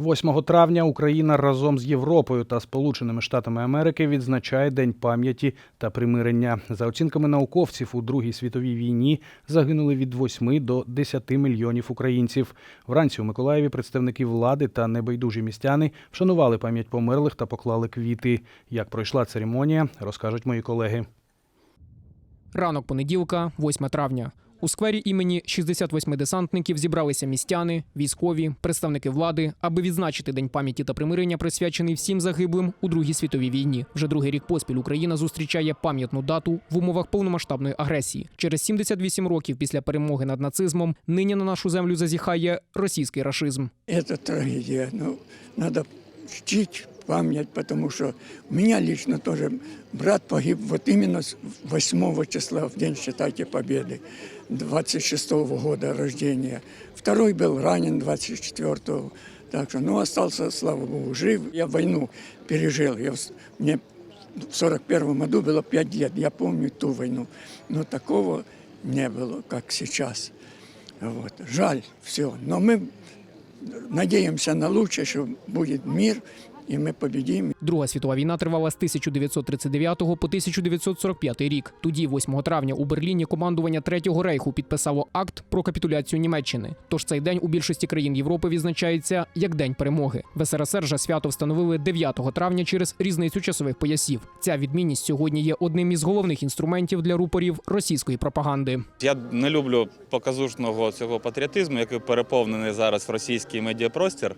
8 травня Україна разом з Європою та Сполученими Штатами Америки відзначає День пам'яті та примирення. За оцінками науковців, у Другій світовій війні загинули від 8 до 10 мільйонів українців. Вранці у Миколаєві представники влади та небайдужі містяни вшанували пам'ять померлих та поклали квіти. Як пройшла церемонія, розкажуть мої колеги. Ранок понеділка, 8 травня. У сквері імені 68 десантників зібралися містяни, військові, представники влади, аби відзначити День пам'яті та примирення, присвячений всім загиблим у Другій світовій війні. Вже другий рік поспіль Україна зустрічає пам'ятну дату в умовах повномасштабної агресії. Через 78 років після перемоги над нацизмом нині на нашу землю зазіхає російський рашизм. Это трагедия. Ну, надо чтить память, потому что у меня лично тоже брат погиб вот именно с 8 числа, в день, считайте, Победы, 26 года рождения. Второй был ранен 24-го. Так что, ну, остался, слава Богу, жив. Я войну пережил. Я, мне в 41 году было 5 лет. Я помню ту войну. Но такого не было, как сейчас. Вот. Жаль, все. Но мы надеемся на лучшее, что будет мир, и мы победим. Друга світова війна тривала з 1939 по 1945 рік. Тоді, 8 травня, у Берліні командування Третього рейху підписало акт про капітуляцію Німеччини. Тож цей день у більшості країн Європи відзначається як День перемоги. В СРСР же свято встановили 9 травня через різницю часових поясів. Ця відмінність сьогодні є одним із головних інструментів для рупорів російської пропаганди. Я не люблю показушного цього патріотизму, який переповнений зараз в російський медіапростір.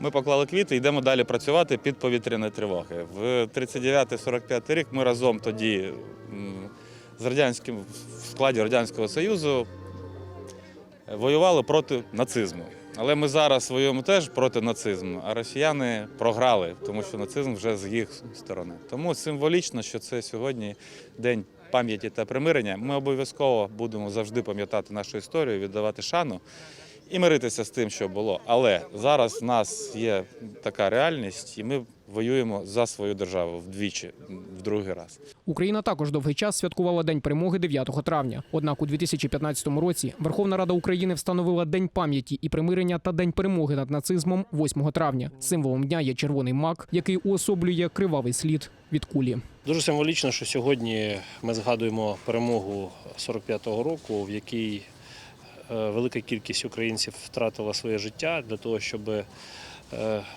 Ми поклали квіти йдемо далі працювати під повітряні тривоги. В 39-45 рік ми разом тоді з радянським в складі Радянського Союзу воювали проти нацизму. Але ми зараз воюємо теж проти нацизму, а росіяни програли, тому що нацизм вже з їх сторони. Тому символічно, що це сьогодні день пам'яті та примирення. Ми обов'язково будемо завжди пам'ятати нашу історію, віддавати шану і миритися з тим, що було. Але зараз в нас є така реальність, і ми воюємо за свою державу вдвічі, в другий раз. Україна також довгий час святкувала День перемоги 9 травня. Однак у 2015 році Верховна Рада України встановила День пам'яті і примирення та День перемоги над нацизмом 8 травня. Символом дня є червоний мак, який уособлює кривавий слід від кулі. Дуже символічно, що сьогодні ми згадуємо перемогу 45-го року, в якій велика кількість українців втратила своє життя для того, щоб е,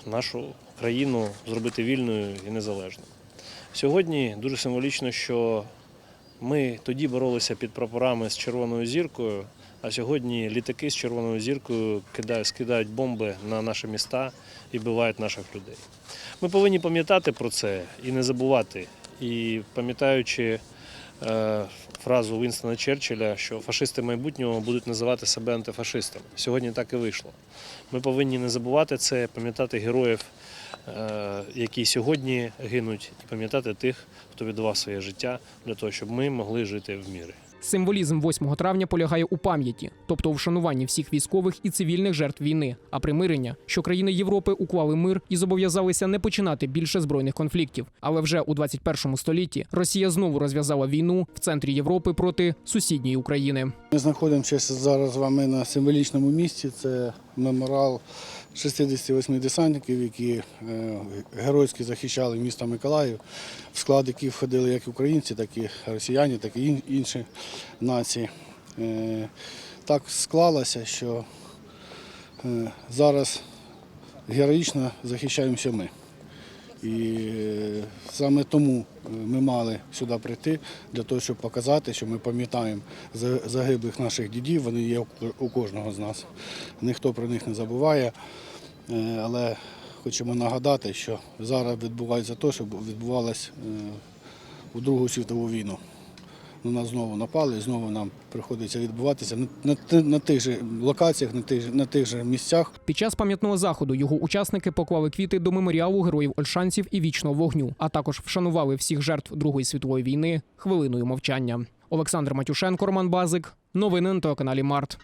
нашу країну зробити вільною і незалежною. Сьогодні дуже символічно, що ми тоді боролися під прапорами з червоною зіркою, а сьогодні літаки з червоною зіркою кидають, скидають бомби на наші міста і вбивають наших людей. Ми повинні пам'ятати про це і не забувати. І пам'ятаючи е, фразу Вінстона Черчилля, що фашисти майбутнього будуть називати себе антифашистами. Сьогодні так і вийшло. Ми повинні не забувати це, пам'ятати героїв, е, які сьогодні гинуть, і пам'ятати тих, хто віддавав своє життя для того, щоб ми могли жити в мірі. Символізм 8 травня полягає у пам'яті, тобто у вшануванні всіх військових і цивільних жертв війни, а примирення, що країни Європи уклали мир і зобов'язалися не починати більше збройних конфліктів. Але вже у 21 столітті Росія знову розв'язала війну в центрі Європи проти сусідньої України. Ми знаходимося зараз з вами на символічному місці. Це меморіал 68 десантників, які е, геройськи захищали місто Миколаїв, в склад яких входили як українці, так і росіяни, так і інші нації. Е, Так склалося, що е, зараз героїчно захищаємося ми. І е, саме тому е, ми мали сюди прийти для того, щоб показати, що ми пам'ятаємо загиблих наших дідів. Вони є у кожного з нас. Ніхто про них не забуває. Е, Але хочемо нагадати, що зараз відбувається те, що відбувалося у Другу світову війну. На нас знову напали, і знову нам приходиться відбуватися на, на, на тих же локаціях, на тих, на тих же місцях, Під час пам'ятного заходу його учасники поклали квіти до меморіалу героїв Ольшанців і вічного вогню, а також вшанували всіх жертв Другої світової війни хвилиною мовчання. Олександр Матюшенко, Роман Базик. Новини на телеканалі Март.